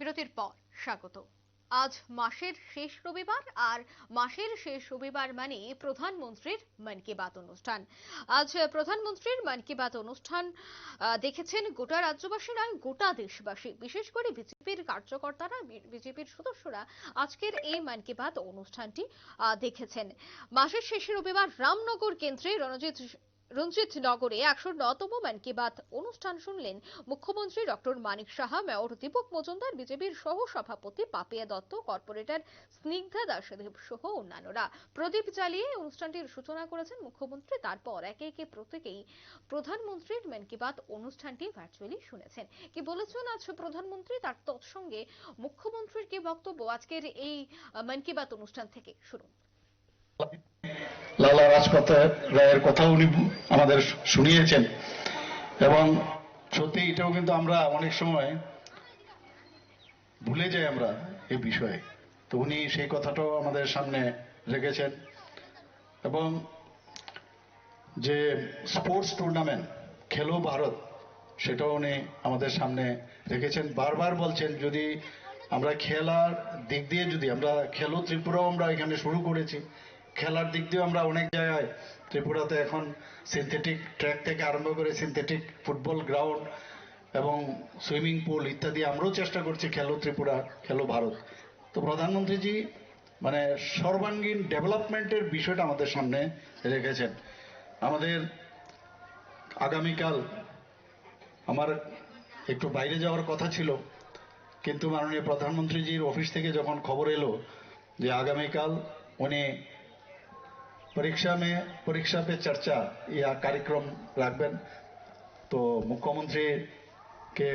বিরতির পর স্বাগত। আজ মাসের শেষ রবিবার, আর মাসের শেষ রবিবার মানে প্রধানমন্ত্রীর মন কি বাত অনুষ্ঠান। আজ প্রধানমন্ত্রীর মন কি বাত অনুষ্ঠান দেখেছেন গোটা রাজ্যবাসী নয়, গোটা দেশবাসী। বিশেষ করে বিজেপির কার্যকর্তারা বিজেপির সদস্যরা আজকের এই মন কি বাত অনুষ্ঠানটি দেখেছেন। মাসের শেষে রবিবার রামনগর কেন্দ্রে রণজিৎ রঞ্জিত নগরে একশো নতম মন কি বাত অনুষ্ঠান শুনলেন মুখ্যমন্ত্রী ডক্টর মানিক সাহা, মেয়র দীপক মজুমদার, বিজেপির সহ সভাপতি পাপিয়া দত্ত, কর্পোরেটর স্নিগ্ধা দাসদেব সহ অন্যান্যরা। প্রদীপ জ্বালিয়ে অনুষ্ঠানটির সূচনা করেছেন মুখ্যমন্ত্রী। তারপর একে একে প্রত্যেকেই প্রধানমন্ত্রীর ম্যান কি বাত অনুষ্ঠানটি ভার্চুয়ালি শুনেছেন। কি বলেছেন আজ প্রধানমন্ত্রী? তার তৎসঙ্গে মুখ্যমন্ত্রীর কি বক্তব্য? আজকের এই মন কি বাত অনুষ্ঠান থেকে শুনুন। লালা রাজপথ রায়ের কথা উনি আমাদের শুনিয়েছেন। এবং সত্যি এটাও কিন্তু আমরা অনেক সময় ভুলে যাই আমরা এই বিষয়ে। তো উনি সেই কথাটাও আমাদের সামনে রেখেছেন। এবং যে স্পোর্টস টুর্নামেন্ট, খেলো ভারত, সেটাও উনি আমাদের সামনে রেখেছেন। বারবার বলছেন, যদি আমরা খেলার দিক দিয়ে যদি আমরা, খেলো ত্রিপুরাও আমরা এখানে শুরু করেছি। খেলার দিক দিয়ে আমরা অনেক জায়গায় ত্রিপুরাতে এখন সিনথেটিক ট্র্যাক থেকে আরম্ভ করে সিনথেটিক ফুটবল গ্রাউন্ড এবং সুইমিং পুল ইত্যাদি আমরাও চেষ্টা করছি খেলো ত্রিপুরা, খেলো ভারত। তো প্রধানমন্ত্রীজি মানে সর্বাঙ্গীন ডেভেলপমেন্টের বিষয়টা আমাদের সামনে রেখেছেন। আমাদের আগামীকাল আমার একটু বাইরে যাওয়ার কথা ছিল, কিন্তু মাননীয় প্রধানমন্ত্রীজির অফিস থেকে যখন খবর এলো যে আগামীকাল উনি পরীক্ষা মে, পরীক্ষা পে চর্চা ইয়া কার্যক্রম রাখবেন তো মুখ্যমন্ত্রীকে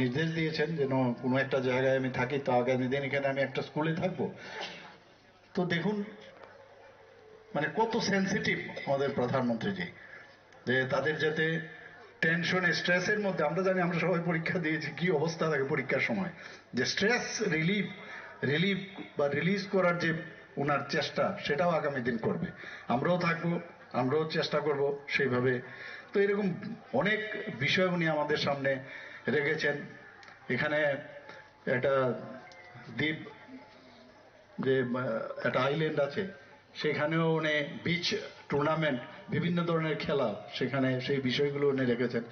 নির্দেশ দিয়েছেন যেন কোনো একটা জায়গায় আমি থাকি, তো আগামী দিন এখানে আমি একটা স্কুলে থাকব। তো দেখুন মানে কত সেন্সিটিভ আমাদের প্রধানমন্ত্রীজি, যে তাদের যাতে টেনশন স্ট্রেসের মধ্যে, আমরা জানি আমরা সবাই পরীক্ষা দিয়েছি, কি অবস্থা থাকে পরীক্ষার সময়। যে স্ট্রেস রিলিফ রিলিফ বা রিলিজ করার যে ওনার চেষ্টা, সেটাও আগামী দিন করবে। আমরাও থাকব, আমরাও চেষ্টা করব সেইভাবে। তো এরকম অনেক বিষয় উনি আমাদের সামনে রেখেছেন। এখানে একটা দ্বীপ, যে, একটা আইল্যান্ড আছে, সেখানেও উনি বিচ টুর্নামেন্ট বিভিন্ন ধরনের খেলা সেখানে সেই বিষয়গুলো উনি রেখেছেন।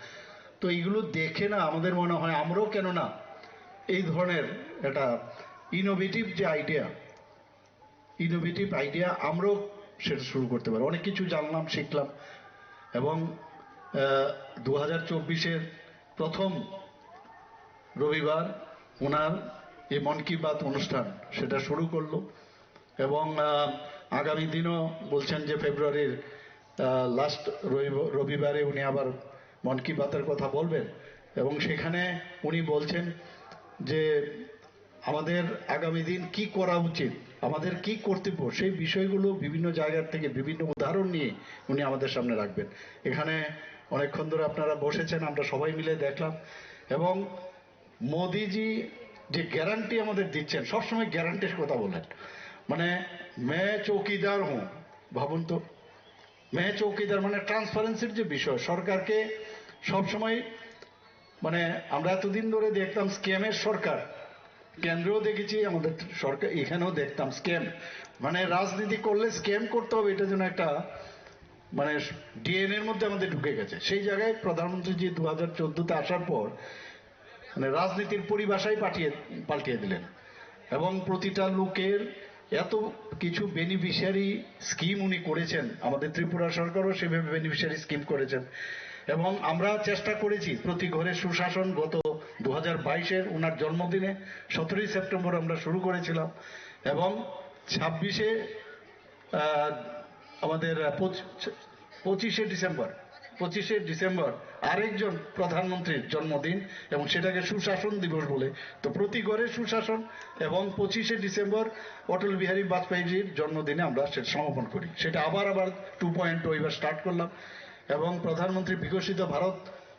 তো এইগুলো দেখে না আমাদের মনে হয়, আমরাও কেন না এই ধরনের একটা ইনোভেটিভ যে আইডিয়া ইনোভেটিভ আইডিয়া আমরাও সেটা শুরু করতে পারি। অনেক কিছু জানলাম, শিখলাম। এবং দু হাজার চব্বিশের প্রথম রবিবার ওনার এই মন কি বাত অনুষ্ঠান সেটা শুরু করল। এবং আগামী দিনও বলছেন যে ফেব্রুয়ারির লাস্ট রবিবারে উনি আবার মন কি বাতের কথা বলবেন। এবং সেখানে উনি বলছেন যে, আমাদের আগামী দিন কি করা উচিত? আমাদের কি কর্তব্য? সেই বিষয়গুলো বিভিন্ন জায়গার থেকে বিভিন্ন উদাহরণ নিয়ে উনি আমাদের সামনে রাখবেন। এখানে অনেকক্ষণ ধরে আপনারা বসেছেন, আমরা সবাই মিলে দেখলাম। এবং মোদিজি যে গ্যারান্টি আমাদের দিচ্ছেন, সবসময় গ্যারান্টির কথা বলেন। মানে মে চৌকিদার হুঁ ভাবুন তো। মে চৌকিদার মানে ট্রান্সপারেন্সির যে বিষয়, সরকারকে সবসময় মানে আমরা এতদিন ধরে দেখতাম স্ক্যামের সরকার। কেন্দ্রেও দেখেছি, আমাদের সরকার, এখানেও দেখতাম স্ক্যাম মানে রাজনীতি করলে স্ক্যাম করতে হবে, এটা যেন একটা মানে ডিএনএ এর মধ্যে আমাদের ঢুকে গেছে। সেই জায়গায় প্রধানমন্ত্রী জি দু হাজার চোদ্দতে আসার পর মানে রাজনীতির পরিভাষাই পাঠিয়ে, পাল্টিয়ে দিলেন। এবং প্রতিটা লোকের এত কিছু বেনিফিশিয়ারি স্কিম উনি করেছেন, আমাদের ত্রিপুরা সরকারও সেভাবে বেনিফিশিয়ারি স্কিম করেছেন। এবং আমরা চেষ্টা করেছি, প্রতি ঘরে সুশাসন গত দু হাজার বাইশের ওনার জন্মদিনে সতেরোই সেপ্টেম্বর আমরা শুরু করেছিলাম এবং ছাব্বিশে আমাদের পঁচ- পঁচিশে ডিসেম্বর পঁচিশে ডিসেম্বর আরেকজন প্রধানমন্ত্রীর জন্মদিন এবং সেটাকে সুশাসন দিবস বলে। তো প্রতি ঘরে সুশাসন এবং পঁচিশে ডিসেম্বর অটল বিহারী বাজপেয়ীজির জন্মদিনে আমরা সেটা সমাপন করি। সেটা আবার আবার টু পয়েন্ট এবার স্টার্ট করলাম এবং প্রধানমন্ত্রী বিকশিত ভারত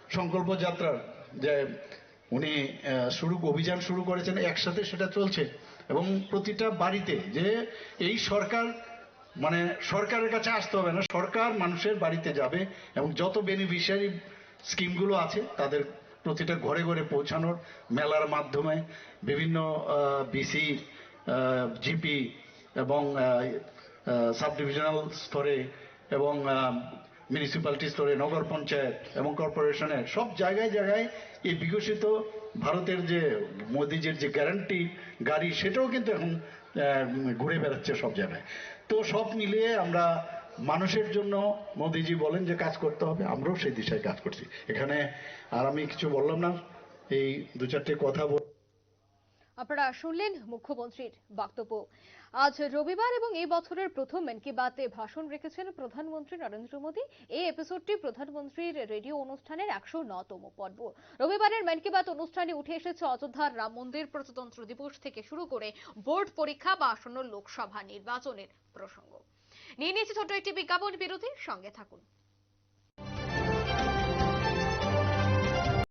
সংকল্প যাত্রার যে উনি শুরু, অভিযান শুরু করেছেন, একসাথে সেটা চলছে। এবং প্রতিটা বাড়িতে যে এই সরকার মানে সরকারের কাছে আসতে হবে না, সরকার মানুষের বাড়িতে যাবে এবং যত বেনিফিশিয়ারি স্কিমগুলো আছে, তাদের প্রতিটা ঘরে ঘরে পৌঁছানোর মেলার মাধ্যমে বিভিন্ন বিসি জিপি এবং সাব ডিভিশনাল স্তরে এবং মিউনিসিপ্যালিটি স্তরে, নগর পঞ্চায়েত এবং কর্পোরেশনের সব জায়গায় জায়গায় এই বিকশিত ভারতের যে মোদিজির যে গ্যারান্টি গাড়ি, সেটাও কিন্তু এখন ঘুরে বেড়াচ্ছে সব জায়গায়। তো সব মিলিয়ে আমরা মানুষের জন্য মোদিজি বলেন যে কাজ করতে হবে, আমরাও সেই দিশায় কাজ করছি। এখানে আর আমি কিছু বললাম না, এই দু চারটে কথা বল আপনারা শুনলেন মুখ্যমন্ত্রীর বক্তব্য। আজ রবিবার এবং এই বছরের প্রথম মন কি বাতে ভাষণ রেখেছেন প্রধানমন্ত্রী নরেন্দ্র মোদী। এই এপিসোডটি প্রধানমন্ত্রীর রেডিও অনুষ্ঠানের একশো নতম পর্ব। রবিবারের মন কি বাত অনুষ্ঠানে উঠে এসেছে অযোধ্যার রাম মন্দির প্রজাতন্ত্র দিবস থেকে শুরু করে বোর্ড পরীক্ষা বা আসন্ন লোকসভা নির্বাচনের প্রসঙ্গ। নিয়ে নিয়েছে ছোট একটি বিজ্ঞাপন, বিরতির সঙ্গে থাকুন।